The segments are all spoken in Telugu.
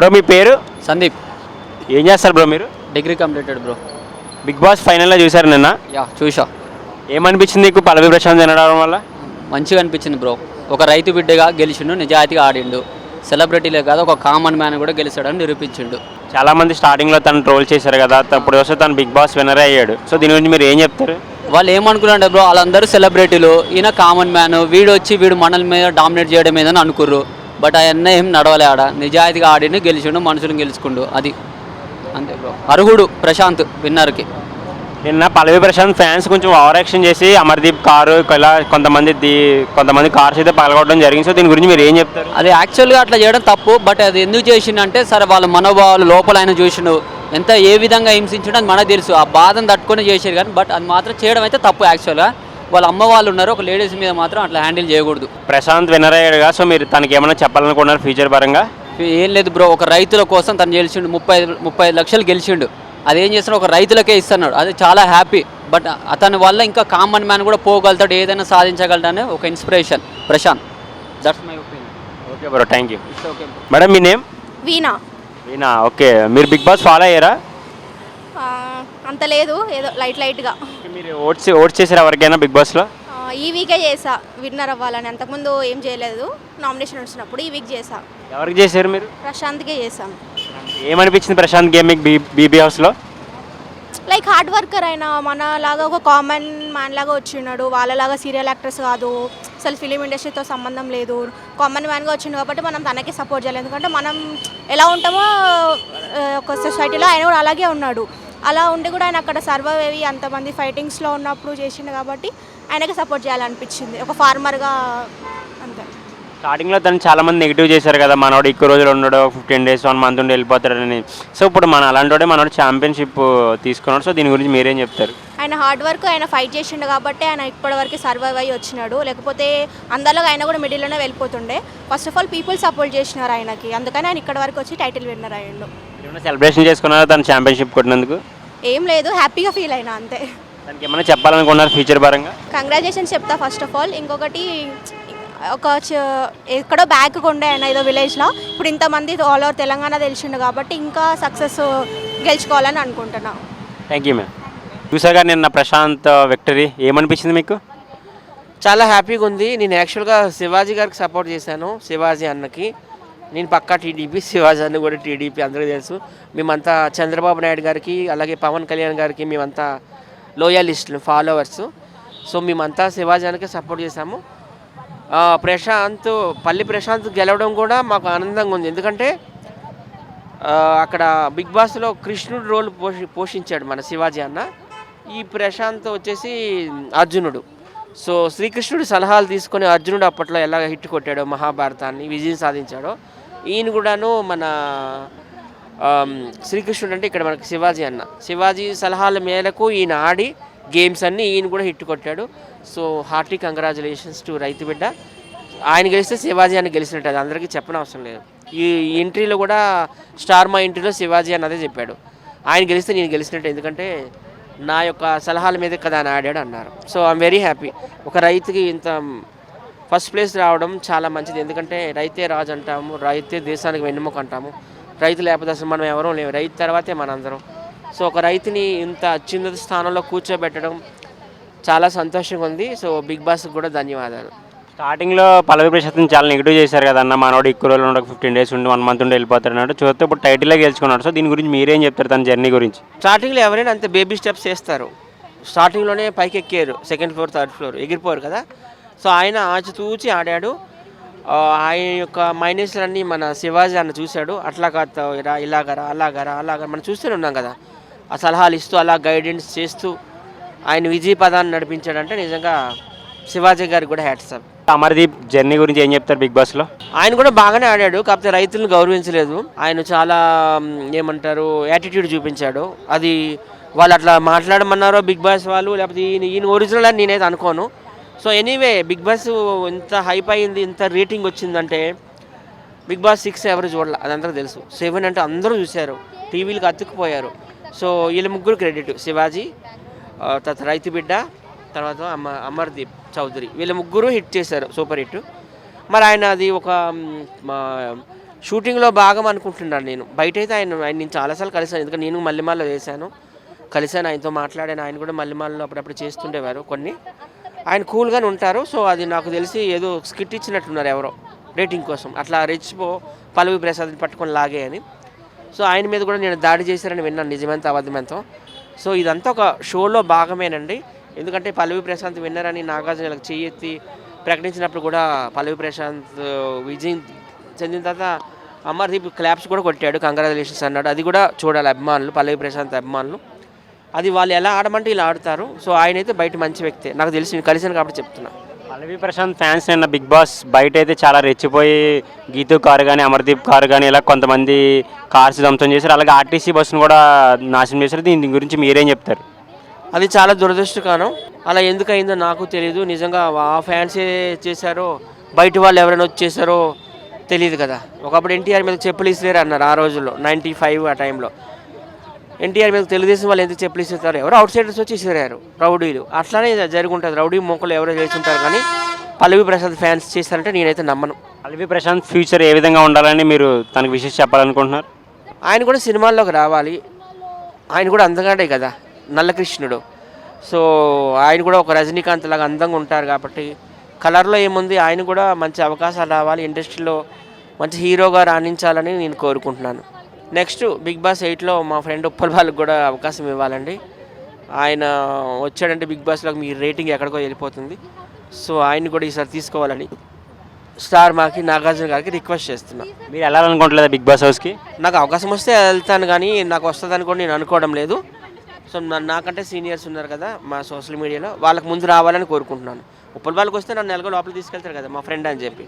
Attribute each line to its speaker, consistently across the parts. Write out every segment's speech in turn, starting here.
Speaker 1: బ్రో మీ పేరు?
Speaker 2: సందీప్.
Speaker 1: ఏం చేస్తారు బ్రో మీరు?
Speaker 2: Degree completed bro.
Speaker 1: Bigg Boss ఫైనల్లో చూసారు నిన్న?
Speaker 2: యా చూసా
Speaker 1: ఏమనిపించింది నీకు పల్లవి ప్రశాంత్ తినడం వల్ల?
Speaker 2: మంచిగా అనిపించింది బ్రో. ఒక రైతు బిడ్డగా గెలిచిండు నిజాయితీగా ఆడిండు. సెలబ్రిటీలే కాదు ఒక కామన్ మ్యాన్ కూడా గెలిచాడని నిరూపించిండు.
Speaker 1: చాలా మంది స్టార్టింగ్లో తను ట్రోల్ చేశారు కదా అప్పుడు వస్తే తను బిగ్ బాస్ విన్నర్ అయ్యాడు. సో దీని గురించి మీరు ఏం చెప్తారు?
Speaker 2: వాళ్ళు ఏమనుకున్నారంటే బ్రో వాళ్ళందరూ సెలబ్రిటీలు ఈయన కామన్ మ్యాన్ వీడు వచ్చి వీడు మనల మీద డామినేట్ చేయడం ఏదని అనుకుర్రు. బట్ అవన్నీ ఏం నడవలే ఆడ. నిజాయితీగా ఆడిండు గెలిచిండు మనుషులను గెలుచుకుండు. అది. అంతే బ్రో అర్హుడు ప్రశాంత్ విన్నర్కి.
Speaker 1: నిన్న పల్లవి ప్రశాంత్ ఫ్యాన్స్ కొంచెం ఓవర్ యాక్షన్ చేసి అమర్దీప్ కారు ఇలా కొంతమంది కొంతమంది కార్స్ అయితే పగలగొట్టడం జరిగింది. సో దీని గురించి మీరు ఏం చెప్తారు?
Speaker 2: అది యాక్చువల్గా అట్లా చేయడం తప్పు. బట్ అది ఎందుకు చేసిండంటే సరే వాళ్ళ మనోభావాలు లోపల ఆయన చూసిండు. ఎంత ఏ విధంగా హింసించడం అది మనకు తెలుసు. ఆ బాధను తట్టుకొని చేసారు కానీ బట్ అది మాత్రం చేయడం అయితే తప్పు యాక్చువల్గా. వాళ్ళ అమ్మ వాళ్ళు ఉన్నారు ఒక లేడీస్ మీద మాత్రం అట్లా హ్యాండిల్ చేయకూడదు.
Speaker 1: ప్రశాంత్ విన్నర్ అయ్యాడుగా సో మీరు తనకి ఏమైనా చెప్పాలనుకున్నారు ఫ్యూచర్ పరంగా?
Speaker 2: ఏం లేదు బ్రో ఒక రైతుల కోసం తను గెలిచిండు ముప్పై ముప్పై ఐదు లక్షలు గెలిచిండు. అదేం చేస్తున్నాడు? ఒక రైతులకే ఇస్తున్నాడు. అది చాలా హ్యాపీ బట్ అతని వల్ల ఇంకా కామన్ మ్యాన్ కూడా పోగలుగుతాడు ఏదైనా సాధించగలడనే ఒక inspiration Prashant that's my opinion
Speaker 1: okay bro thank you
Speaker 2: it's okay
Speaker 1: madam me name
Speaker 3: Veena
Speaker 1: Veena okay మీరు బిగ్ బాస్ ఫాలో అయ్యారా?
Speaker 3: అంత లేదు ఏదో లైట్ లైట్గా.
Speaker 1: మీరు ఓట్స్ ఓట్స్ చేసారు ఎవరికైనా బిగ్ బాస్లో?
Speaker 3: ఈ వీకే చేసా విన్నర్ అవ్వాలని. అంతకుముందు ఏం చేయలేదు నామినేషన్ వచ్చినప్పుడు ఈ వీక్ చేసా.
Speaker 1: ఎవరికి చేశారు మీరు?
Speaker 3: ప్రశాంత్కే చేశాను
Speaker 1: ఏమనిపించింది ప్రశాంత్ గేమింగ్ బీబీ హౌస్లో?
Speaker 3: లైక్ హార్డ్ వర్కర్ అయినా మన లాగా ఒక కామన్ మ్యాన్ లాగా వచ్చినాడు. వాళ్ళలాగా సీరియల్ యాక్టర్స్ కాదు. అసలు ఫిలిం ఇండస్ట్రీతో సంబంధం లేదు. కామన్ మ్యాన్గా వచ్చిండు కాబట్టి మనం తనకే సపోర్ట్ చేయాలి. ఎందుకంటే మనం ఎలా ఉంటామో ఒక సొసైటీలో ఆయన కూడా అలాగే ఉన్నాడు. అలా ఉండి కూడా ఆయన అక్కడ సర్వైవ్ అయ్యి అంతమంది ఫైటింగ్స్లో ఉన్నప్పుడు చేసిండు కాబట్టి ఆయనకి సపోర్ట్ చేయాలనిపించింది. ఒక ఫార్మర్గా అంతే.
Speaker 1: స్టార్టింగ్లో తను చాలా మంది నెగిటివ్ చేశారు కదా మనోడు ఎక్కువ రోజులు ఉండడు ఫిఫ్టీన్ డేస్ వన్ మంత్ ఉండి వెళ్ళిపోతాడని. సో ఇప్పుడు మన అలాంటి మనోడు ఛాంపియన్షిప్ తీసుకున్నాడు. సో దీని గురించి మీరేం చెప్తారు?
Speaker 3: ఆయన హార్డ్ వర్క్ ఆయన ఫైట్ చేసిండు కాబట్టి ఆయన ఇప్పటివరకు సర్వైవ్ అయ్యి వచ్చినాడు. లేకపోతే అందరిలో ఆయన కూడా మిడిల్లోనే వెళ్ళిపోతుండే. First of all people support చేసినారు ఆయనకి. అందుకని ఆయన ఇక్కడ వరకు వచ్చి టైటిల్ విన్నర్ అయ్యిండు.
Speaker 1: సెలబ్రేషన్ చేసుకున్నారా తను ఛాంపియన్షిప్ కొట్టినందుకు?
Speaker 3: ఏం లేదు హ్యాపీగా ఫీల్ అయినా అంతే.
Speaker 1: దానికి ఏమైనా చెప్పాలనుకున్నారు ఫ్యూచర్ పరంగా?
Speaker 3: కంగ్రాచులేషన్స్ చెప్తా ఫస్ట్ ఆఫ్ ఆల్. ఇంకొకటి ఒక చ- ఎక్కడో బ్యాక్ ఉండే ఆయన ఏదో విలేజ్లో. ఇప్పుడు ఇంతమంది ఆల్ ఓవర్ తెలంగాణ తెలిసిండు కాబట్టి ఇంకా సక్సెస్ గెలుచుకోవాలని అనుకుంటున్నా.
Speaker 1: థ్యాంక్ యూ మ్యామ్ చూసాగా నిన్న ప్రశాంత్ విక్టరీ ఏమనిపించింది మీకు?
Speaker 4: చాలా హ్యాపీగా ఉంది. నేను యాక్చువల్గా శివాజీ గారికి సపోర్ట్ చేశాను శివాజీ అన్నకి. నేను పక్కా టీడీపీ శివాజీ అని కూడా టీడీపీ అందరికీ తెలుసు. మేమంతా చంద్రబాబు నాయుడు గారికి అలాగే పవన్ కళ్యాణ్ గారికి మేమంతా లోయలిస్టులు ఫాలోవర్స్ సో మేమంతా శివాజానికి సపోర్ట్ చేశాము. ప్రశాంత్ పల్లి ప్రశాంత్ గెలవడం కూడా మాకు ఆనందంగా ఉంది. ఎందుకంటే అక్కడ బిగ్ బాస్లో కృష్ణుడు రోల్ పోషి పోషించాడు మన శివాజీ అన్న. ఈ ప్రశాంత్ వచ్చేసి అర్జునుడు. సో శ్రీకృష్ణుడు సలహాలు తీసుకొని అర్జునుడు అప్పట్లో ఎలా హిట్ కొట్టాడో మహాభారతాన్ని విజయం సాధించాడో ఈయన కూడాను మన శ్రీకృష్ణుడు అంటే ఇక్కడ మనకి శివాజీ అన్న. శివాజీ సలహాల మేరకు ఈయన ఆడి గేమ్స్ అన్నీ ఈయన కూడా హిట్ కొట్టాడు. సో హార్టీ కంగ్రాచులేషన్స్ టు రైతు బిడ్డ. ఆయన గెలిస్తే శివాజీ అని గెలిచినట్టు అది అందరికీ చెప్పనవసరం లేదు. ఈ ఎంట్రీలో కూడా స్టార్ మా ఎంట్రీలో శివాజీ అన్నదే చెప్పాడు. ఆయన గెలిస్తే నేను గెలిచినట్టు ఎందుకంటే నా యొక్క సలహాల మీద కదా అని ఆడాడు అన్నారు. సో ఐఎమ్ వెరీ హ్యాపీ ఒక రైతుకి ఇంత ఫస్ట్ ప్లేస్ రావడం చాలా మంచిది. ఎందుకంటే రైతే రాజు అంటాము రైతే దేశానికి వెన్నెముక అంటాము. రైతు లేకపోతే అసలు మనం ఎవరూ లేవు రైతు తర్వాతే మనందరం. సో ఒక రైతుని ఇంత అత్యున్నత స్థానంలో కూర్చోబెట్టడం చాలా సంతోషంగా ఉంది. సో బిగ్ బాస్కి కూడా ధన్యవాదాలు.
Speaker 1: స్టార్టింగ్లో పల్లవి ప్రశాంత్ చాలా నెగిటివ్ చేశారు కదన్న మనోడు ఎక్కువ రోజులు ఉండక ఫిఫ్టీన్ డేస్ ఉండి వన్ మంత్ ఉండి వెళ్ళిపోతాడు అన్నాడు. చూస్తే ఇప్పుడు టైటిల్లో గెలుచుకున్నాడు. సో దీని గురించి మీరేం చెప్తారు తన జర్నీ గురించి?
Speaker 4: స్టార్టింగ్లో ఎవరైనా అంతే బేబీ స్టెప్స్ చేస్తారు. స్టార్టింగ్లోనే పైకి ఎక్కారు. సెకండ్ ఫ్లోర్ థర్డ్ ఫ్లోర్ ఎగిరిపోరు కదా. సో ఆయన ఆచితూచి ఆడాడు. ఆయన యొక్క మైనస్లన్నీ మన శివాజీ అన్న చూశాడు. అట్లా కాదు ఇలా ఇలాగరా అలాగరా అలాగరా మనం చూస్తూనే ఉన్నాం కదా. ఆ సలహాలు ఇస్తూ అలా గైడెన్స్ చేస్తూ ఆయన విజయ పదాన్ని నడిపించాడంటే నిజంగా శివాజీ గారికి కూడా హ్యాట్సాప్
Speaker 1: అమర్దీప్ జర్నీ గురించి ఏం చెప్తారు బిగ్ బాస్లో?
Speaker 4: ఆయన కూడా బాగానే ఆడాడు కాకపోతే రైతులను గౌరవించలేదు. ఆయన చాలా ఏమంటారు యాటిట్యూడ్ చూపించాడు. అది వాళ్ళు అట్లా మాట్లాడమన్నారో బిగ్ బాస్ వాళ్ళు లేకపోతే ఈయన ఈయన ఒరిజినల్ అని నేనైతే అనుకోను. సో ఎనీవే బిగ్ బాస్ ఇంత హైప్ అయింది ఇంత రేటింగ్ వచ్చిందంటే బిగ్ బాస్ సిక్స్ ఎవరు చూడాలి అదంతా తెలుసు. సెవెన్ అంటే అందరూ చూశారు. టీవీలకు అతుక్కుపోయారు. సో వీళ్ళ ముగ్గురు క్రెడిట్ శివాజీ తర్వాత రైతు బిడ్డ తర్వాత అమ అమర్దీప్ చౌదరి. వీళ్ళ ముగ్గురు హిట్ చేశారు సూపర్ హిట్ మరి ఆయన అది ఒక మా షూటింగ్లో భాగం అనుకుంటున్నాను నేను. బయట అయితే ఆయన ఆయన నేను చాలాసార్లు కలిసాను ఎందుకంటే నేను మల్లెమాల్లో చేశాను కలిశాను ఆయనతో మాట్లాడాను. ఆయన కూడా మల్లెమాల్లో అప్పుడప్పుడు చేస్తుండేవారు కొన్ని. ఆయన కూల్గానే ఉంటారు. సో అది నాకు తెలిసి ఏదో స్కిట్ ఇచ్చినట్టున్నారు ఎవరో రేటింగ్ కోసం. అట్లా రెచ్చిపో పల్లవి ప్రసాద్ని పట్టుకొని లాగే అని. సో ఆయన మీద కూడా నేను దాడి చేశారని విన్నాను. నిజమంత అబద్ధమంతో సో ఇదంతా ఒక షోలో భాగమేనండి. ఎందుకంటే పల్లవి ప్రశాంత్ విన్నరని నాగార్జున ఇలా చెయ్యెత్తి ప్రకటించినప్పుడు కూడా పల్లవి ప్రశాంత్ విజయం చెందిన తర్వాత అమర్దీప్ క్లాప్స్ కూడా కొట్టాడు. కంగ్రాచులేషన్స్ అన్నాడు. అది కూడా చూడాలి. అభిమానులు. పల్లవి ప్రశాంత్ అభిమానులు. అది వాళ్ళు ఎలా ఆడమంటే ఇలా ఆడతారు. సో ఆయన అయితే బయట మంచి వ్యక్తే. నాకు తెలిసి నేను కలిసాను కాబట్టి చెప్తున్నా.
Speaker 1: పల్లవి ప్రశాంత్ ఫ్యాన్స్ నిన్న బిగ్ బాస్ బయట అయితే చాలా రెచ్చిపోయి గీతు కారు కానీ అమర్దీప్ కారు కానీ ఇలా కొంతమంది కార్స్ ధ్వంసం చేశారు. అలాగే ఆర్టీసీ బస్సును కూడా నాశనం చేశారు. దీని గురించి మీరేం చెప్తారు?
Speaker 4: అది చాలా దురదృష్టకరం. అలా ఎందుకు అయిందో నాకు తెలియదు నిజంగా ఆ ఫ్యాన్సే చేశారో బయట వాళ్ళు ఎవరైనా వచ్చేసారో తెలియదు కదా. ఒకప్పుడు ఎన్టీఆర్ మీద చెప్పులు ఇసిలేరు అన్నారు ఆ రోజుల్లో నైంటీ ఫైవ్ ఆ టైంలో. ఎన్టీఆర్ మీద తెలుగుదేశం వాళ్ళు ఎందుకు చెప్పులు ఇస్తారు ఎవరు అవుట్ సైడర్స్ వచ్చి ఇసిరారు రౌడీలు. అట్లానే జరుగుంటుంది. రౌడీ మొక్కలు ఎవరో చేస్తుంటారు కానీ పల్లవి ప్రసాద్ ఫ్యాన్స్ చేస్తారంటే నేనైతే నమ్మను.
Speaker 1: పల్లవి ప్రశాంత్ ఫ్యూచర్ ఏ విధంగా ఉండాలని మీరు తనకు విషయం చెప్పాలనుకుంటున్నారు?
Speaker 4: ఆయన కూడా సినిమాల్లోకి రావాలి. ఆయన కూడా అందగాడే కదా నల్లకృష్ణుడు. సో ఆయన కూడా ఒక రజనీకాంత్ లాగా అందంగా ఉంటారు కాబట్టి కలర్లో ఏముంది ఆయన కూడా మంచి అవకాశాలు రావాలి ఇండస్ట్రీలో మంచి హీరోగా రాణించాలని నేను కోరుకుంటున్నాను. నెక్స్ట్ బిగ్ బాస్ ఎయిట్లో మా ఫ్రెండ్ ఉప్పల్ వాళ్ళకి కూడా అవకాశం ఇవ్వాలండి. ఆయన వచ్చాడంటే బిగ్ బాస్లోకి మీ రేటింగ్ ఎక్కడికో వెళ్ళిపోతుంది. సో ఆయన కూడా ఈసారి తీసుకోవాలని స్టార్ మాకి నాగార్జున గారికి రిక్వెస్ట్ చేస్తున్నా.
Speaker 1: మీరు వెళ్ళాలనుకోవట్లేదా బిగ్ బాస్ హౌస్కి?
Speaker 4: నాకు అవకాశం వస్తే వెళ్తాను కానీ నాకు వస్తుందని కూడా నేను అనుకోవడం లేదు. సో నాకంటే సీనియర్స్ ఉన్నారు కదా మా సోషల్ మీడియాలో వాళ్ళకి ముందు రావాలని కోరుకుంటున్నాను. ఉప్పల వాళ్ళకి వస్తే నన్ను నెలగో లోపలికి తీసుకెళ్తారు కదా మా ఫ్రెండ్ అని చెప్పి.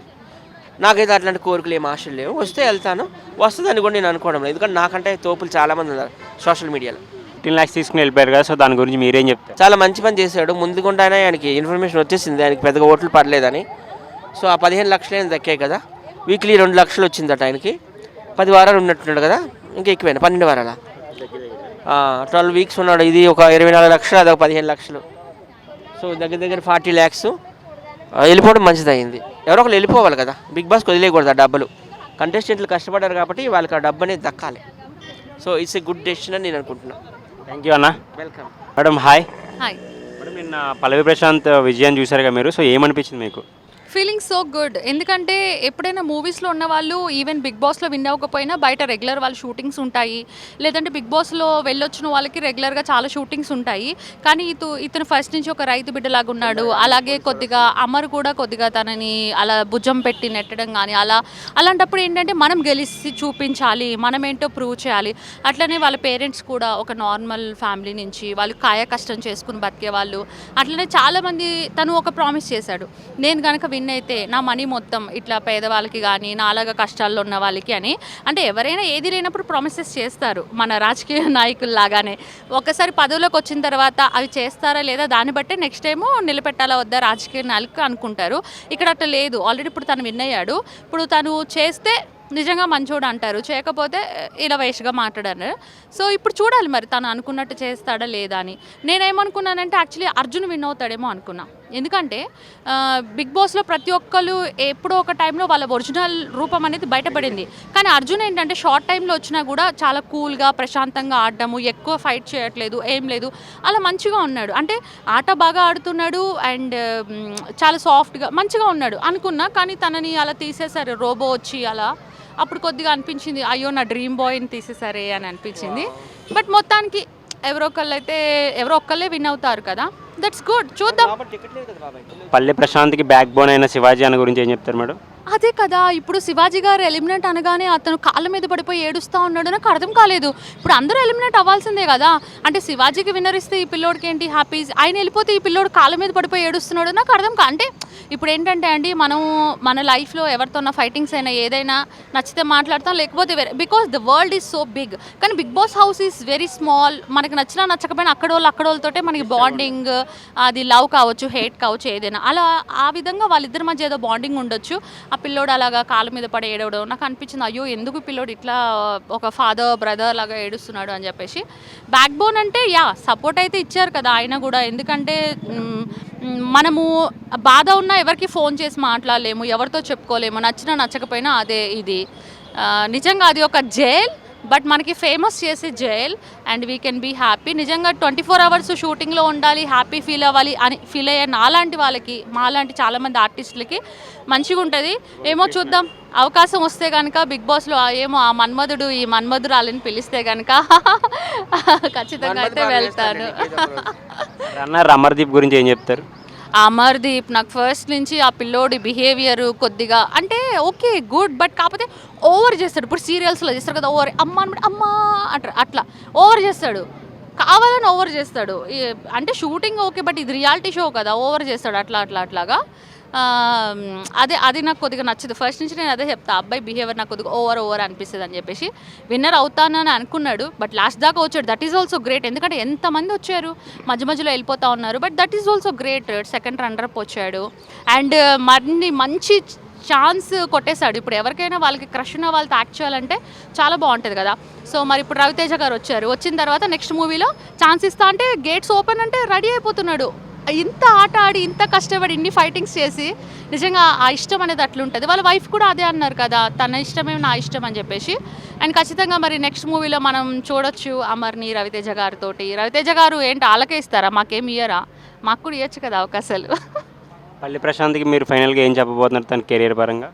Speaker 4: నాకైతే అట్లాంటి కోరికలు ఏం ఆశలు లేవు. వస్తే వెళ్తాను. వస్తుందని కూడా నేను అనుకోవడం లేదు. ఎందుకంటే నాకంటే తోపులు చాలామంది ఉన్నారు సోషల్ మీడియాలో.
Speaker 1: ఫిఫ్టీన్ ల్యాక్స్ తీసుకుని వెళ్ళిపోయారు కదా సో దాని గురించి మీరేం చెప్తారు?
Speaker 4: చాలా మంచి పని చేశాడు. ముందుకుండానే ఆయనకి ఇన్ఫర్మేషన్ వచ్చేసింది. ఆయనకి పెద్దగా ఓట్లు పడలేదని. సో ఆ పదిహేను లక్షలు దక్కాయి కదా. వీక్లీ రెండు లక్షలు వచ్చిందట ఆయనకి. పది వారాలు ఉన్నట్టున్నాడు కదా. ఇంకా ఎక్కువైనా. పన్నెండు వారాల. ట్వెల్వ్ వీక్స్ ఉన్నాడు. ఇది ఒక ఇరవై నాలుగు లక్షలు అది ఒక పదిహేను లక్షలు. సో దగ్గర దగ్గర ఫార్టీ ల్యాక్స్. వెళ్ళిపోవడం మంచిది అయింది ఎవరో ఒకరు వెళ్ళిపోవాలి కదా. బిగ్ బాస్కి వదిలేయకూడదు ఆ డబ్బులు. కంటెస్టెంట్లు కష్టపడ్డారు కాబట్టి వాళ్ళకి ఆ డబ్బు అనేది దక్కాలి. So it's a good decision అని నేను అనుకుంటున్నాను
Speaker 1: థ్యాంక్ యూ అన్న.
Speaker 4: Welcome
Speaker 1: madam hi
Speaker 5: hi
Speaker 1: madam నిన్న పల్లవి ప్రశాంత్ విజయాన్ని చూసారు కదా మీరు. సో ఏమనిపించింది మీకు?
Speaker 5: Feeling so good. ఎందుకంటే ఎప్పుడైనా మూవీస్లో ఉన్న వాళ్ళు ఈవెన్ బిగ్ బాస్లో విన్ అవ్వకపోయినా బయట రెగ్యులర్ వాళ్ళ షూటింగ్స్ ఉంటాయి. లేదంటే బిగ్ బాస్లో వెళ్ళొచ్చిన వాళ్ళకి రెగ్యులర్గా చాలా షూటింగ్స్ ఉంటాయి. కానీ ఇతు ఇతను ఫస్ట్ నుంచి ఒక రైతు బిడ్డలాగా ఉన్నాడు. అలాగే కొద్దిగా అమర్ కూడా కొద్దిగా తనని అలా భుజం పెట్టి నెట్టడం కానీ అలా అలాంటప్పుడు ఏంటంటే మనం గెలిచి చూపించాలి. మనం ఏంటో ప్రూవ్ చేయాలి. అట్లనే వాళ్ళ పేరెంట్స్ కూడా ఒక నార్మల్ ఫ్యామిలీ నుంచి వాళ్ళు కాయ కష్టం చేసుకుని బతికే వాళ్ళు. అట్లనే చాలామంది తను ఒక ప్రామిస్ చేశాడు. నేను కనుక విన్ నిన్నైతే నా మనీ మొత్తం ఇట్లా పేదవాళ్ళకి కానీ నాలాగా కష్టాల్లో ఉన్న వాళ్ళకి అని. అంటే ఎవరైనా ఏది లేనప్పుడు ప్రామిసెస్ చేస్తారు మన రాజకీయ నాయకుల్లాగానే. ఒకసారి ఒక్కసారి వచ్చిన తర్వాత అవి చేస్తారా లేదా దాన్ని బట్టే నెక్స్ట్ టైము నిలబెట్టాలా వద్దా రాజకీయ నాయకులు అనుకుంటారు. ఇక్కడ అట్లా లేదు. ఆల్రెడీ ఇప్పుడు తను విన్ అయ్యాడు. ఇప్పుడు తను చేస్తే నిజంగా మంచోడు అంటారు. చేయకపోతే ఇలా వేషగా మాట్లాడారు. సో ఇప్పుడు చూడాలి మరి తను అనుకున్నట్టు చేస్తాడా లేదా అని. నేనేమనుకున్నానంటే యాక్చువల్లీ అర్జున్ విన్ అవుతాడేమో అనుకున్నా. ఎందుకంటే బిగ్ బాస్లో ప్రతి ఒక్కరు ఎప్పుడో ఒక టైంలో వాళ్ళ ఒరిజినల్ రూపం అనేది బయటపడింది. కానీ అర్జున్ ఏంటంటే షార్ట్ టైంలో వచ్చినా కూడా చాలా కూల్గా ప్రశాంతంగా ఆడడము ఎక్కువ ఫైట్ చేయట్లేదు ఏం లేదు అలా మంచిగా ఉన్నాడు. అంటే ఆట బాగా ఆడుతున్నాడు అండ్ చాలా సాఫ్ట్గా మంచిగా ఉన్నాడు అనుకున్నా కానీ తనని అలా తీసేశారు రోబో వచ్చి అలా. అప్పుడు కొద్దిగా అనిపించింది అయ్యో నా డ్రీమ్ బాయ్ని తీసేసారే అని అనిపించింది. బట్ మొత్తానికి ఎవరో ఒకళ్ళు అయితే ఎవరో ఒక్కళ్ళే విన్ అవుతారు కదా. దట్స్ గుడ్ చూద్దాం.
Speaker 1: పల్లె ప్రశాంత్కి బ్యాక్ బోన్ అయిన శివాజీ అన్న గురించి ఏం చెప్తారు మేడం?
Speaker 5: అదే కదా ఇప్పుడు శివాజీ గారు ఎలిమినేట్ అనగానే అతను కాళ్ళ మీద పడిపోయి ఏడుస్తూ ఉన్నాడు నాకు అర్థం కాలేదు. ఇప్పుడు అందరూ ఎలిమినేట్ అవ్వాల్సిందే కదా. అంటే శివాజీకి విన్నర్ ఇస్తే ఈ పిల్లోడికి ఏంటి హ్యాపీ ఆయన వెళ్ళిపోతే ఈ పిల్లోడు కాళ్ళ మీద పడిపోయి ఏడుస్తున్నాడు నాకు అర్థం కా అంటే ఇప్పుడు ఏంటంటే అండి మనం మన లైఫ్లో ఎవరితో ఫైటింగ్స్ అయినా ఏదైనా నచ్చితే మాట్లాడతాం లేకపోతే వేరే because the world is so big కానీ Bigg Boss house is very small మనకి నచ్చినా నచ్చకపోయినా అక్కడ వాళ్ళు అక్కడ వాళ్ళతోటే మనకి బాండింగ్ అది లవ్ కావచ్చు హేట్ కావచ్చు ఏదైనా. అలా ఆ విధంగా వాళ్ళిద్దరి మధ్య ఏదో బాండింగ్ ఉండొచ్చు. ఆ పిల్లోడు అలాగా కాళ్ళ మీద పడి ఏడవడం. నాకు అనిపించింది అయ్యో ఎందుకు పిల్లోడు ఇట్లా ఒక ఫాదర్ బ్రదర్ లాగా ఏడుస్తున్నాడు? అని చెప్పేసి. బ్యాక్ బోన్ అంటే యా సపోర్ట్ అయితే ఇచ్చారు కదా ఆయన కూడా. ఎందుకంటే మనము బాధ ఉన్నా ఎవరికి ఫోన్ చేసి మాట్లాడలేము ఎవరితో చెప్పుకోలేము. నచ్చినా నచ్చకపోయినా అదే ఇది. నిజంగా అది ఒక జైల్ బట్ మనకి ఫేమస్ చేసే jail and we can be happy నిజంగా ట్వంటీ ఫోర్ అవర్స్ షూటింగ్లో ఉండాలి హ్యాపీ ఫీల్ అవ్వాలి అని ఫీల్ అయ్యే నాలాంటి వాళ్ళకి మాలాంటి చాలామంది ఆర్టిస్టులకి మంచిగా ఉంటుంది. ఏమో చూద్దాం. అవకాశం వస్తే కనుక బిగ్ బాస్లో ఏమో ఆ మన్మధుడు ఈ మన్మధురాలని పిలిస్తే కనుక ఖచ్చితంగా అయితే వెళ్తాను.
Speaker 1: రన్నర్ అమర్దీప్ గురించి ఏం చెప్తారు?
Speaker 5: అమర్దీప్ నాకు ఫస్ట్ నుంచి ఆ పిల్లోడి బిహేవియర్ కొద్దిగా అంటే ఓకే గుడ్ బట్ కాకపోతే ఓవర్ చేస్తాడు. ఇప్పుడు సీరియల్స్లో చేస్తారు కదా ఓవర్ అమ్మ అనమాట అమ్మ అంటారు. అట్లా. ఓవర్ చేస్తాడు. కావాలని ఓవర్ చేస్తాడు. ఈ- అంటే షూటింగ్ ఓకే బట్ ఇది రియాలిటీ షో కదా ఓవర్ చేస్తాడు. అట్లా అట్లా అట్లాగా. అదే అది నాకు కొద్దిగా నచ్చదు. ఫస్ట్ నుంచి నేను అదే చెప్తా అబ్బాయి బిహేవియర్ నాకు కొద్దిగా ఓవర్ ఓవర్ అనిపిస్తుంది అని చెప్పేసి. విన్నర్ అవుతానని అనుకున్నాడు బట్ లాస్ట్ దాకా వచ్చాడు. దట్ ఈస్ ఆల్సో గ్రేట్ ఎందుకంటే ఎంతమంది వచ్చారు? మధ్య మధ్యలో వెళ్ళిపోతా ఉన్నారు but that is also great second runner up వచ్చాడు. అండ్ uh, మరిన్ని మంచి ఛాన్స్ కొట్టేశాడు. ఇప్పుడు ఎవరికైనా వాళ్ళకి క్రష్ ఉన్న వాళ్ళతో యాక్ట్ చేయాలంటే చాలా బాగుంటుంది కదా. సో మరి ఇప్పుడు రవితేజ గారు వచ్చారు. వచ్చిన తర్వాత నెక్స్ట్ మూవీలో ఛాన్స్ ఇస్తా అంటే గేట్స్ ఓపెన్ అంటే రెడీ అయిపోతున్నాడు. ఇంత ఆట ఆడి ఇంత కష్టపడి ఇన్ని ఫైటింగ్స్ చేసి నిజంగా ఆ ఇష్టం అనేది అట్లుంటుంది. వాళ్ళ వైఫ్ కూడా అదే అన్నారు కదా తన ఇష్టమే నా ఇష్టం అని చెప్పేసి. అండ్ ఖచ్చితంగా మరి నెక్స్ట్ మూవీలో మనం చూడొచ్చు అమర్ని రవితేజ గారితోటి. రవితేజ గారు ఏంటి వాళ్ళకే ఇస్తారా? మాకేం ఇయ్యరా? మాకు కూడా ఇవ్వచ్చు కదా అవకాశాలు.
Speaker 1: పల్లి ప్రశాంత్కి మీరు ఫైనల్గా ఏం చెప్పబోతున్నారు తన కెరీర్ పరంగా?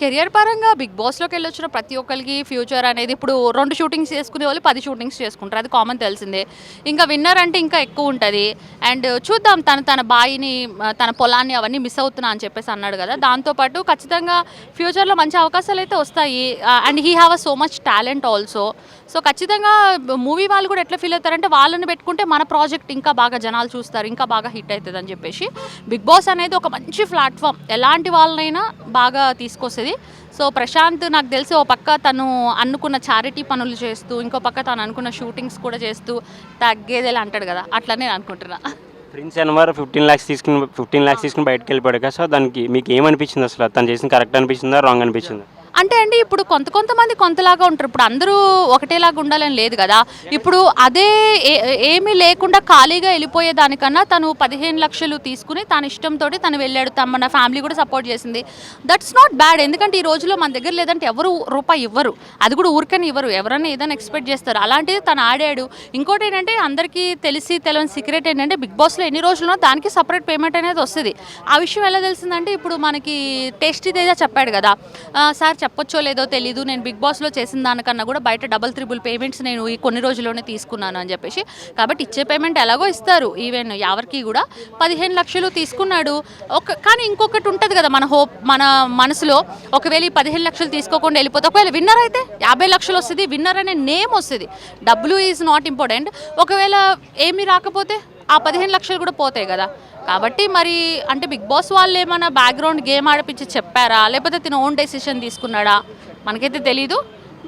Speaker 5: కెరియర్ పరంగా బిగ్ బాస్లోకి వెళ్ళొచ్చిన ప్రతి ఒక్కరికి ఫ్యూచర్ అనేది ఇప్పుడు రెండు షూటింగ్స్ చేసుకునే వాళ్ళు పది షూటింగ్స్ చేసుకుంటారు. అది కామన్ తెలిసిందే. ఇంకా విన్నర్ అంటే ఇంకా ఎక్కువ ఉంటుంది. అండ్ చూద్దాం తను తన బాయిని తన పొలాన్ని అవన్నీ మిస్ అవుతున్నా అని చెప్పేసి అన్నాడు కదా. దాంతోపాటు ఖచ్చితంగా ఫ్యూచర్లో మంచి అవకాశాలు అయితే వస్తాయి. And he have a so much talent also. So ఖచ్చితంగా మూవీ వాళ్ళు కూడా ఎట్లా ఫీల్ అవుతారంటే వాళ్ళని పెట్టుకుంటే మన ప్రాజెక్ట్ ఇంకా బాగా జనాలు చూస్తారు ఇంకా బాగా హిట్ అవుతుంది అని చెప్పేసి. బిగ్ బాస్ అనేది ఒక మంచి ప్లాట్ఫామ్ ఎలాంటి వాళ్ళనైనా బాగా తీసుకొస్తుంది. సో ప్రశాంత్ నాకు తెలిసి ఓ పక్క తను అనుకున్న చారిటీ పనులు చేస్తూ ఇంకో పక్క తను అనుకున్న షూటింగ్స్ కూడా చేస్తూ తగ్గేదేలా అంటాడు కదా. అట్లనే నేను అనుకుంటున్నా.
Speaker 1: ప్రిన్స్ అన్వర్ ఫిఫ్టీన్ ల్యాక్స్ తీసుకుని ఫిఫ్టీన్ ల్యాక్స్ తీసుకుని బయటకు వెళ్ళిపోయాడు కదా. సో దానికి మీకు ఏమనిపించింది అసలు? తను చేసిన కరెక్ట్ అనిపించిందా? రాంగ్ అనిపించిందా?
Speaker 5: అంటే అండి ఇప్పుడు కొంత కొంతమంది కొంతలాగా ఉంటారు. ఇప్పుడు అందరూ ఒకటేలాగా ఉండాలని లేదు కదా. ఇప్పుడు అదే ఏ- ఏమీ లేకుండా ఖాళీగా వెళ్ళిపోయే దానికన్నా తను పదిహేను లక్షలు తీసుకుని తన ఇష్టంతో తను వెళ్ళాడు. తమ మన ఫ్యామిలీ కూడా సపోర్ట్ చేసింది. దట్స్ నాట్ బ్యాడ్ ఎందుకంటే ఈ రోజుల్లో మన దగ్గర లేదంటే ఎవరు రూపాయి ఇవ్వరు. అది కూడా ఊరికని ఇవ్వరు. ఎవరైనా ఏదైనా ఎక్స్పెక్ట్ చేస్తారు. అలాంటిది తను ఆడాడు. ఇంకోటి ఏంటంటే అందరికీ తెలిసి తెలియని సీక్రెట్ ఏంటంటే బిగ్ బాస్లో ఎన్ని రోజులున్నా దానికి సపరేట్ పేమెంట్ అనేది వస్తుంది. ఆ విషయం ఎలా తెలిసిందంటే ఇప్పుడు మనకి టేస్టీ తేజ చెప్పాడు కదా. సార్ చెప్పొచ్చో లేదో తెలీదు. నేను బిగ్ బాస్లో చేసిన దానికన్నా కూడా బయట డబల్ త్రిబుల్ పేమెంట్స్ నేను ఈ కొన్ని రోజుల్లోనే తీసుకున్నాను అని చెప్పేసి. కాబట్టి ఇచ్చే పేమెంట్ ఎలాగో ఇస్తారు. ఈవెన్ ఎవరికి కూడా పదిహేను లక్షలు తీసుకున్నాడు. ఒక కానీ ఇంకొకటి ఉంటుంది కదా మన హోప్ మన మనసులో. ఒకవేళ ఈ పదిహేను లక్షలు తీసుకోకుండా వెళ్ళిపోతే ఒకవేళ విన్నర్ అయితే యాభై లక్షలు వస్తుంది. విన్నర్ అనే నేమ్ వస్తుంది. డబ్బులు ఈజ్ నాట్ ఇంపార్టెంట్. ఒకవేళ ఏమీ రాకపోతే ఆ పదిహేను లక్షలు కూడా పోతాయి కదా. కాబట్టి మరి అంటే బిగ్ బాస్ వాళ్ళు ఏమైనా బ్యాక్గ్రౌండ్ గేమ్ ఆడిపించి చెప్పారా? లేకపోతే తిన ఓన్ డెసిషన్ తీసుకున్నాడా? మనకైతే తెలీదు.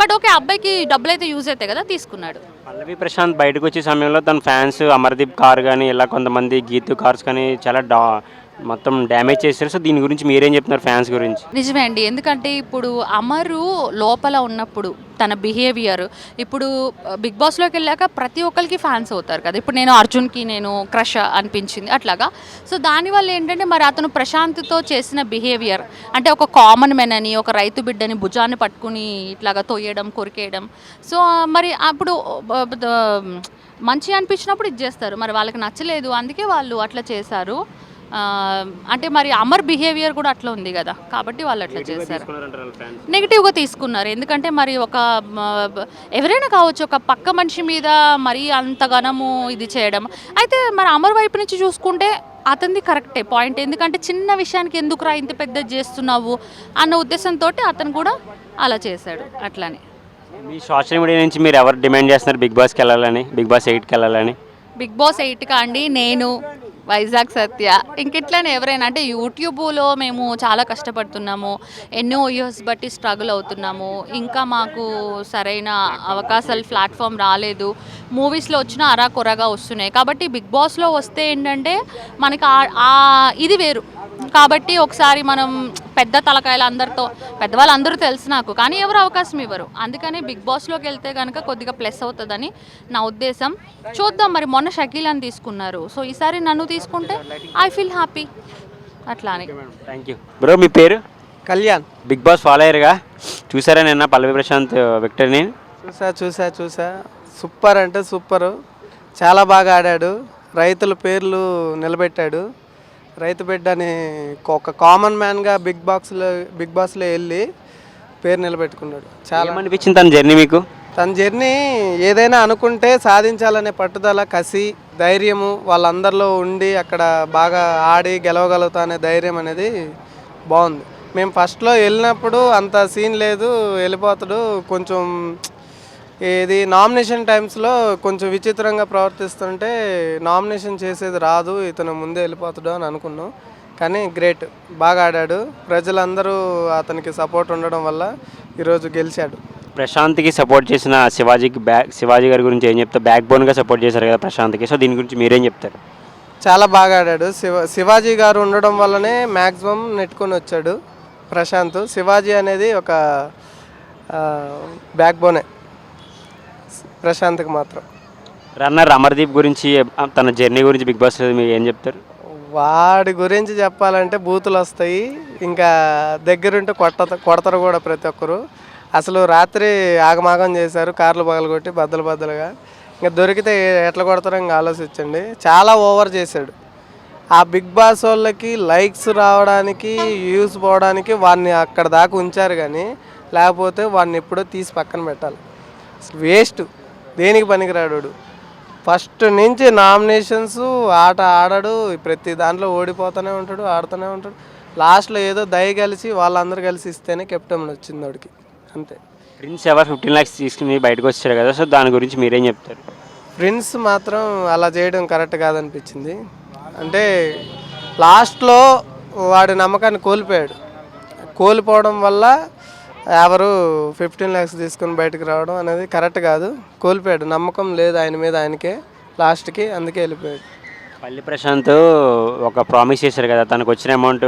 Speaker 5: బట్ ఓకే అబ్బాయికి డబ్బులు అయితే యూజ్ అవుతాయి కదా తీసుకున్నాడు.
Speaker 1: పల్లవి ప్రశాంత్ బయటకు వచ్చే సమయంలో తన ఫ్యాన్స్ అమర్దీప్ కార్ కానీ ఇలా కొంతమంది గీతు కార్స్ కానీ చాలా డా మొత్తం డ్యామేజ్ చేశారు. సో దీని గురించి మీరేం చెప్తున్నారు ఫ్యాన్స్ గురించి?
Speaker 5: నిజమే అండి. ఎందుకంటే ఇప్పుడు అమరు లోపల ఉన్నప్పుడు తన బిహేవియర్ ఇప్పుడు బిగ్ బాస్లోకి వెళ్ళాక ప్రతి ఒక్కరికి ఫ్యాన్స్ అవుతారు కదా. ఇప్పుడు నేను అర్జున్కి నేను క్రష్ అనిపించింది అట్లాగా. సో దానివల్ల ఏంటంటే మరి అతను ప్రశాంత్తో చేసిన బిహేవియర్ అంటే ఒక కామన్ మెన్ అని ఒక రైతు బిడ్డని భుజాన్ని పట్టుకుని ఇట్లాగా తోయడం కొరికేయడం. సో మరి అప్పుడు మంచి అనిపించినప్పుడు ఇది చేస్తారు. మరి వాళ్ళకి నచ్చలేదు. అందుకే వాళ్ళు అట్లా చేశారు. అంటే మరి అమర్ బిహేవియర్ కూడా అట్లా ఉంది కదా. కాబట్టి వాళ్ళు అట్లా చేశారు. నెగిటివ్గా తీసుకున్నారు. ఎందుకంటే మరి ఒక ఎవరైనా కావచ్చు ఒక పక్క మనిషి మీద మరీ అంత ఘనము ఇది చేయడం. అయితే మరి అమర్ వైపు నుంచి చూసుకుంటే అతనిది కరెక్టే పాయింట్. ఎందుకంటే చిన్న విషయానికి ఎందుకురా ఇంత పెద్ద చేస్తున్నావు అన్న ఉద్దేశంతో అతను కూడా అలా చేశాడు. అట్లానే.
Speaker 1: మీ సోషల్ మీడియా నుంచి మీరు ఎవరు డిమాండ్ చేస్తున్నారు? బిగ్ బాస్కి వెళ్ళాలని బిగ్ బాస్ ఎయిట్కి వెళ్ళాలని?
Speaker 5: బిగ్ బాస్ ఎయిట్కా అండి? నేను. వైజాగ్ సత్య. ఇంకెట్లనే ఎవరైనా అంటే యూట్యూబ్లో మేము చాలా కష్టపడుతున్నాము. ఎన్నో ఇయర్స్ బట్టి స్ట్రగుల్ అవుతున్నాము. ఇంకా మాకు సరైన అవకాశాలు ప్లాట్ఫామ్ రాలేదు. మూవీస్లో వచ్చిన అరా కొరగా వస్తున్నాయి. కాబట్టి బిగ్ బాస్లో వస్తే ఏంటంటే మనకి ఇది వేరు. కాబట్టి ఒకసారి మనం పెద్ద తలకాయలు అందరితో పెద్దవాళ్ళు అందరూ తెలుసు నాకు కానీ ఎవరు అవకాశం ఇవ్వరు. అందుకని బిగ్ బాస్లోకి వెళ్తే కనుక కొద్దిగా ప్లస్ అవుతుందని నా ఉద్దేశం. చూద్దాం మరి మొన్న షకీల్ అని తీసుకున్నారు. సో ఈసారి నన్ను తీసుకుంటే ఐ ఫీల్ హ్యాపీ అట్లా అని
Speaker 1: థ్యాంక్ యూ బ్రో మీ పేరు?
Speaker 6: కళ్యాణ్.
Speaker 1: బిగ్ బాస్ ఫాలో అయ్యారుగా చూసారా నిన్న పల్లవి ప్రశాంత్ విక్టర్ని?
Speaker 6: చూసా చూసా చూసా. సూపర్ అంటే సూపరు. చాలా బాగా ఆడాడు. రైతుల పేర్లు నిలబెట్టాడు. రైతు బిడ్డ అని ఒక కామన్ మ్యాన్గా బిగ్ బాక్స్లో బిగ్ బాస్లో వెళ్ళి పేరు నిలబెట్టుకున్నాడు. చాలా
Speaker 1: ఏమనిపించింది తన జర్నీ మీకు?
Speaker 6: తన జర్నీ ఏదైనా అనుకుంటే సాధించాలనే పట్టుదల కసి ధైర్యము వాళ్ళందరిలో ఉండి అక్కడ బాగా ఆడి గెలవగలుగుతా అనే ధైర్యం అనేది బాగుంది. మేము ఫస్ట్లో వెళ్ళినప్పుడు అంత సీన్ లేదు వెళ్ళిపోతాడు కొంచెం ఏది నామినేషన్ టైమ్స్లో కొంచెం విచిత్రంగా ప్రవర్తిస్తుంటే నామినేషన్ చేసేది రాదు ఇతను ముందే వెళ్ళిపోతాడు అని అనుకున్నాం. కానీ గ్రేట్ బాగా ఆడాడు. ప్రజలందరూ అతనికి సపోర్ట్ ఉండడం వల్ల ఈరోజు గెలిచాడు.
Speaker 1: ప్రశాంత్కి సపోర్ట్ చేసిన శివాజీకి బ్యాక్ శివాజీ గారి గురించి ఏం చెప్తారు? బ్యాక్ బోన్గా సపోర్ట్ చేశారు కదా ప్రశాంత్కి. సో దీని గురించి మీరేం చెప్తారు?
Speaker 6: చాలా బాగా ఆడాడు. శివ శివాజీ గారు ఉండడం వల్లనే మ్యాక్సిమం నెట్టుకొని వచ్చాడు ప్రశాంత్. శివాజీ అనేది ఒక బ్యాక్ బోనే ప్రశాంత్కి మాత్రం.
Speaker 1: రన్నర్ అమర్దీప్ గురించి తన జర్నీ గురించి బిగ్ బాస్ మీరు ఏం చెప్తారు?
Speaker 6: వాడి గురించి చెప్పాలంటే బూతులు వస్తాయి. ఇంకా దగ్గరుంటే కొట్ట కొడతారు కూడా ప్రతి ఒక్కరు. అసలు రాత్రి ఆగమాగం చేశారు కార్లు పగలగొట్టి బద్దలు బద్దలుగా. ఇంకా దొరికితే ఎట్లా కొడతారో ఇంకా ఆలోచించండి. చాలా ఓవర్ చేశాడు. ఆ బిగ్ బాస్ వాళ్ళకి లైక్స్ రావడానికి వ్యూస్ పోవడానికి వాడిని అక్కడ దాకా ఉంచారు కానీ లేకపోతే వాడిని ఎప్పుడో తీసి పక్కన పెట్టాలి. వేస్ట్. దేనికి పనికిరాడు. ఫస్ట్ నుంచి నామినేషన్స్ ఆట ఆడాడు ప్రతి దాంట్లో ఓడిపోతూనే ఉంటాడు ఆడుతూనే ఉంటాడు. లాస్ట్లో ఏదో దయ కలిసి వాళ్ళందరూ కలిసి ఇస్తేనే కెప్టెన్ వచ్చింది వాడికి. అంతే.
Speaker 1: ప్రిన్స్ ఎవర్ ఫిఫ్టీన్ ల్యాక్స్ తీసుకుని బయటకు వచ్చారు కదా సో దాని గురించి మీరేం చెప్తారు?
Speaker 6: ప్రిన్స్ మాత్రం అలా చేయడం కరెక్ట్ కాదనిపించింది. అంటే లాస్ట్లో వాడి నమ్మకాన్ని కోల్పోయాడు. కోల్పోవడం వల్ల ఎవరు ఫిఫ్టీన్ ల్యాక్స్ తీసుకొని బయటకు రావడం అనేది కరెక్ట్ కాదు. కోల్పోయాడు. నమ్మకం లేదు ఆయన మీద ఆయనకే. లాస్ట్కి అందుకే వెళ్ళిపోయాడు.
Speaker 1: పల్లి ప్రశాంత్ ఒక ప్రామిస్ చేశారు కదా తనకు వచ్చిన అమౌంట్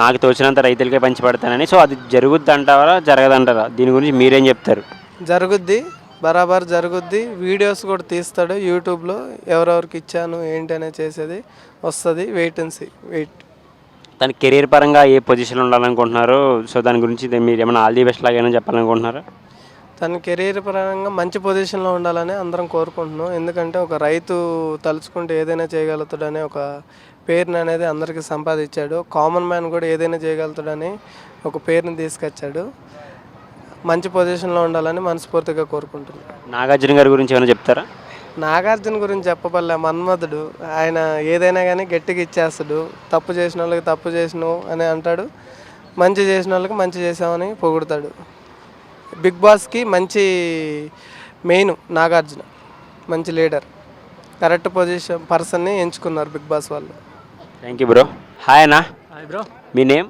Speaker 1: నాకు తోచినంత రైతులకే పంచి పెడతానని. సో అది జరుగుద్ది అంటారా జరగదంటారా? దీని గురించి మీరేం చెప్తారు?
Speaker 6: జరుగుద్ది బరాబర్ జరుగుద్ది. వీడియోస్ కూడా తీస్తాడు యూట్యూబ్లో. ఎవరెవరికి ఇచ్చాను ఏంటి అనేది చేసేది వస్తుంది వెయిట్ అండ్ సీ వెయిట్
Speaker 1: తన కెరీర్ పరంగా ఏ పొజిషన్లో ఉండాలనుకుంటున్నారు సో దాని గురించి మీరు ఏమైనా ఆల్ ది బెస్ట్ లాగా ఏమైనా చెప్పాలనుకుంటున్నారా?
Speaker 6: తన కెరీర్ పరంగా మంచి పొజిషన్లో ఉండాలని అందరం కోరుకుంటున్నాం. ఎందుకంటే ఒక రైతు తలుచుకుంటే ఏదైనా చేయగలుగుతాడనే ఒక పేరుని అనేది అందరికీ సంపాదించాడు. కామన్ మ్యాన్ కూడా ఏదైనా చేయగలుగుతాడని ఒక పేరుని తీసుకొచ్చాడు. మంచి పొజిషన్లో ఉండాలని మనస్ఫూర్తిగా కోరుకుంటున్నాను
Speaker 1: నాగార్జున గారి గురించి ఏమైనా చెప్తారా?
Speaker 6: నాగార్జున గురించి చెప్పబల్లే మన్మధుడు ఆయన ఏదైనా కానీ గట్టిగా ఇచ్చేస్తాడు. తప్పు చేసిన వాళ్ళకి తప్పు చేసినావు అని అంటాడు. మంచి చేసిన వాళ్ళకి మంచి చేసామని పొగుడతాడు. బిగ్ బాస్కి మంచి మెయిన్ నాగార్జున. మంచి లీడర్. కరెక్ట్ పొజిషన్ పర్సన్ని ఎంచుకున్నారు బిగ్ బాస్ వాళ్ళు.
Speaker 1: థ్యాంక్ యూ బ్రో హాయ్ అన్న.
Speaker 7: హాయ్ బ్రో
Speaker 1: మీ నేమ్?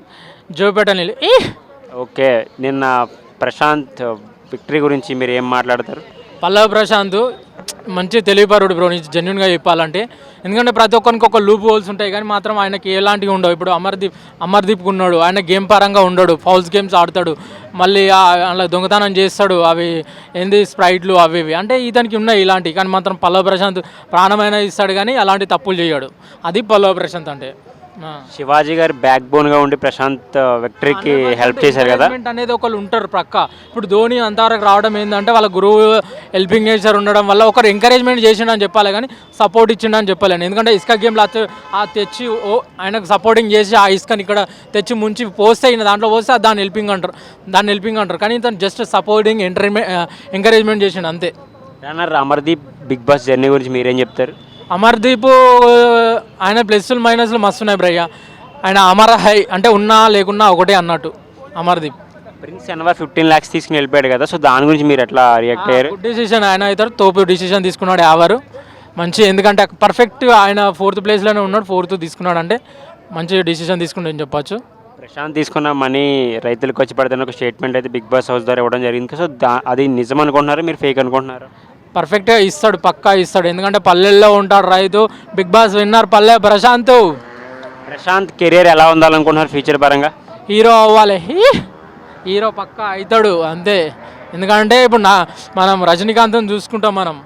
Speaker 7: జోపేట నీళ్ళు ఏ
Speaker 1: ఓకే. నిన్న ప్రశాంత్ విక్టరీ గురించి మీరు ఏం మాట్లాడతారు?
Speaker 7: పల్లవ ప్రశాంత్ మంచి తెలివిపరుడు బ్రో జెన్యున్గా చెప్పాలంటే. ఎందుకంటే ప్రతి ఒక్కరికి ఒక లూప్ హోల్స్ ఉంటాయి కానీ మాత్రం ఆయనకి ఎలాంటివి ఉండవు. ఇప్పుడు అమర్దీప్ అమర్దీప్కి ఉన్నాడు ఆయన గేమ్ పరంగా ఉండడు ఫౌల్స్ గేమ్స్ ఆడతాడు మళ్ళీ అలా దొంగతనం చేస్తాడు అవి ఏంది స్ప్రైట్లు అవి ఇవి. అంటే ఇతనికి ఉన్నాయి ఇలాంటివి కానీ మాత్రం పల్లవ ప్రశాంత్ ప్రాణమైన ఇస్తాడు కానీ అలాంటి తప్పులు చేయడు. అది పల్లవ ప్రశాంత్ అంటే.
Speaker 1: శివాజీ గారు బ్యాక్ బోన్గా ఉండి ప్రశాంత్ విక్టరీకి హెల్ప్ చేశారు కదా?
Speaker 7: అనేది ఒకళ్ళు ఉంటారు ప్రక్క. ఇప్పుడు ధోని అంతవరకు రావడం ఏంటంటే వాళ్ళ గురువు హెల్పింగ్ నేచర్ ఉండడం వల్ల ఒకరు ఎంకరేజ్మెంట్ చేసిండు అని చెప్పాలి కానీ సపోర్ట్ ఇచ్చిండు అని చెప్పలేను. ఎందుకంటే ఇసుక గేమ్లో ఆ తెచ్చి ఓ ఆయనకు సపోర్టింగ్ చేసి ఆ ఇసుకని ఇక్కడ తెచ్చి ముంచి పోస్తే ఈయన దాంట్లో పోస్తే దాన్ని హెల్పింగ్ అంటారు. దాన్ని హెల్పింగ్ అంటారు. కానీ ఇతను జస్ట్ సపోర్టింగ్ ఎంటర్మెంట్ ఎంకరేజ్మెంట్ చేసిండు అంతే.
Speaker 1: Runner Amardeep Bigg Boss journey గురించి మీరేం చెప్తారు?
Speaker 7: అమర్దీప్ ఆయన ప్లస్లు మైనస్లు మస్తు ఉన్నాయి బ్రయ్య. ఆయన అమర హై అంటే ఉన్నా లేకున్నా ఒకటే అన్నట్టు అమర్దీప్.
Speaker 1: ప్రిన్స్ ఎన్వర్ ఫిఫ్టీన్ ల్యాక్స్ తీసుకుని వెళ్ళిపోయాడు కదా సో దాని గురించి మీరు ఎట్లా రియాక్ట్ అయ్యారు?
Speaker 7: గుడ్ డిసిషన్ ఆయన అవుతారు తోపు డిసిషన్ తీసుకున్నాడు యావరు. మంచి ఎందుకంటే పర్ఫెక్ట్ ఆయన ఫోర్త్ ప్లేస్లోనే ఉన్నాడు ఫోర్త్ తీసుకున్నాడు అంటే మంచి డిసిషన్ తీసుకున్నాడు అని చెప్పొచ్చు.
Speaker 1: ప్రశాంత్ తీసుకున్న మనీ రైతులకు వచ్చి పడుతున్న ఒక స్టేట్మెంట్ అయితే బిగ్ బాస్ హౌస్ ద్వారా ఇవ్వడం జరిగింది. సో దా అది నిజం అనుకుంటున్నారు మీరు ఫేక్ అనుకుంటున్నారు?
Speaker 7: పర్ఫెక్ట్గా ఇస్తాడు పక్కా ఇస్తాడు. ఎందుకంటే పల్లెల్లో ఉంటాడు రైతు. బిగ్ బాస్ విన్నర్ పల్లె ప్రశాంత్.
Speaker 1: ప్రశాంత్ కెరీర్ ఎలా ఉండాలనుకుంటున్నారు ఫ్యూచర్ పరంగా?
Speaker 7: హీరో అవ్వాలి! హీరో పక్కా అవుతాడు అంతే. ఎందుకంటే ఇప్పుడు నా మనం రజనీకాంత్ని చూసుకుంటాం మనం.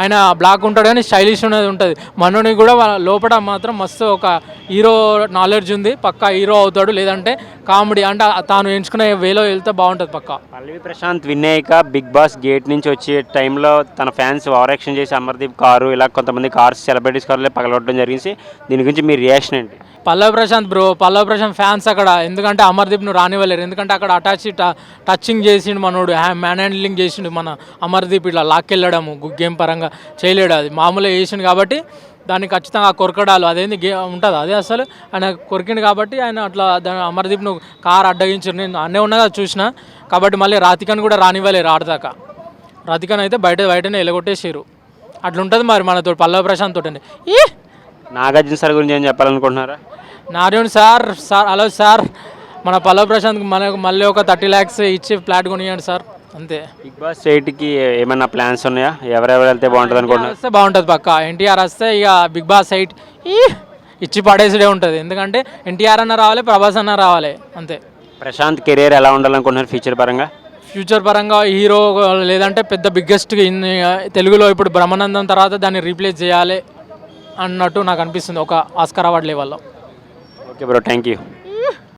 Speaker 7: ఆయన బ్లాక్ ఉంటాడు కానీ స్టైలిష్ అనేది ఉంటుంది. మనోని కూడా లోపల మాత్రం మస్తు ఒక హీరో నాలెడ్జ్ ఉంది పక్కా హీరో అవుతాడు లేదంటే కామెడీ అంటే తాను ఎంచుకునే వేలో వెళ్తే బాగుంటుంది పక్కా.
Speaker 1: పల్లవి ప్రశాంత్ విన్ అయ్యాక బిగ్ బాస్ గేట్ నుంచి వచ్చే టైంలో తన ఫ్యాన్స్ ఓవర్ యాక్షన్ చేసి అమర్దీప్ కారు ఇలా కొంతమంది కార్స్ సెలబ్రిటీస్ కార్లు పగలగొట్టడం జరిగింది. దీని గురించి మీ రియాక్షన్ ఏంటి?
Speaker 7: పల్లవి ప్రశాంత్ బ్రో పల్లవి ప్రశాంత్ ఫ్యాన్స్ అక్కడ ఎందుకంటే అమర్దీప్ను రానివ్వలేరు. ఎందుకంటే అక్కడ అటాచ్ టచింగ్ చేసిండు మనోడు హ్యా- మ్యాన్ హ్యాండ్లింగ్ చేసిండు మన అమర్దీప్ ఇట్లా లాక్కెళ్ళడము గేమ్ పరంగా చేయలేడు అది. మామూలుగా చేసిండు కాబట్టి దాన్ని ఖచ్చితంగా కొరకడాలు అదేంది గే ఉంటుంది? అదే అసలు. ఆయన కొరికిండు కాబట్టి ఆయన అట్లా దాని అమర్దీప్ను కార్ అడ్డగించారు నేను అన్నీ ఉన్నగా చూసిన. కాబట్టి మళ్ళీ రాతికని కూడా రానివ్వలేరు ఆడదాకా రాతికన్ అయితే బయట బయటనే ఎలగొట్టేసారు అట్లుంటుంది మరి మనతో పల్లవి ప్రశాంత్ తోటి ఈ!
Speaker 1: నాగార్జున సార్ గురించి ఏం చెప్పాలనుకుంటున్నారా?
Speaker 7: Narayana sir sir hello sir. మన పల్లవ్ ప్రశాంత్ మనకు మళ్ళీ ఒక థర్టీ ల్యాక్స్ ఇచ్చి ఫ్లాట్ కొనియండి సార్. అంతే.
Speaker 1: బిగ్ బాస్ ఎయిట్కి ఏమైనా ప్లాన్స్ ఉన్నాయా? ఎవరెవరు వెళ్తే బాగుంటుంది అనుకుంటున్నారు?
Speaker 7: వస్తే బాగుంటుంది పక్క. ఎన్టీఆర్ వస్తే ఇక బిగ్ బాస్ ఎయిట్ ఈ ఇచ్చి పడేసుడే ఉంటుంది. ఎందుకంటే ఎన్టీఆర్ అన్న రావాలి ప్రభాస్ అన్న రావాలి. అంతే.
Speaker 1: ప్రశాంత్ కెరీర్ ఎలా ఉండాలనుకుంటున్నారు ఫ్యూచర్ పరంగా?
Speaker 7: ఫ్యూచర్ పరంగా హీరో లేదంటే పెద్ద బిగ్గెస్ట్ తెలుగులో ఇప్పుడు బ్రహ్మానందం తర్వాత దాన్ని రీప్లేస్ చేయాలి అన్నట్టు నాకు అనిపిస్తుంది ఒక ఆస్కార్ అవార్డు లెవెల్లో
Speaker 1: ఓకే బ్రో థ్యాంక్ యూ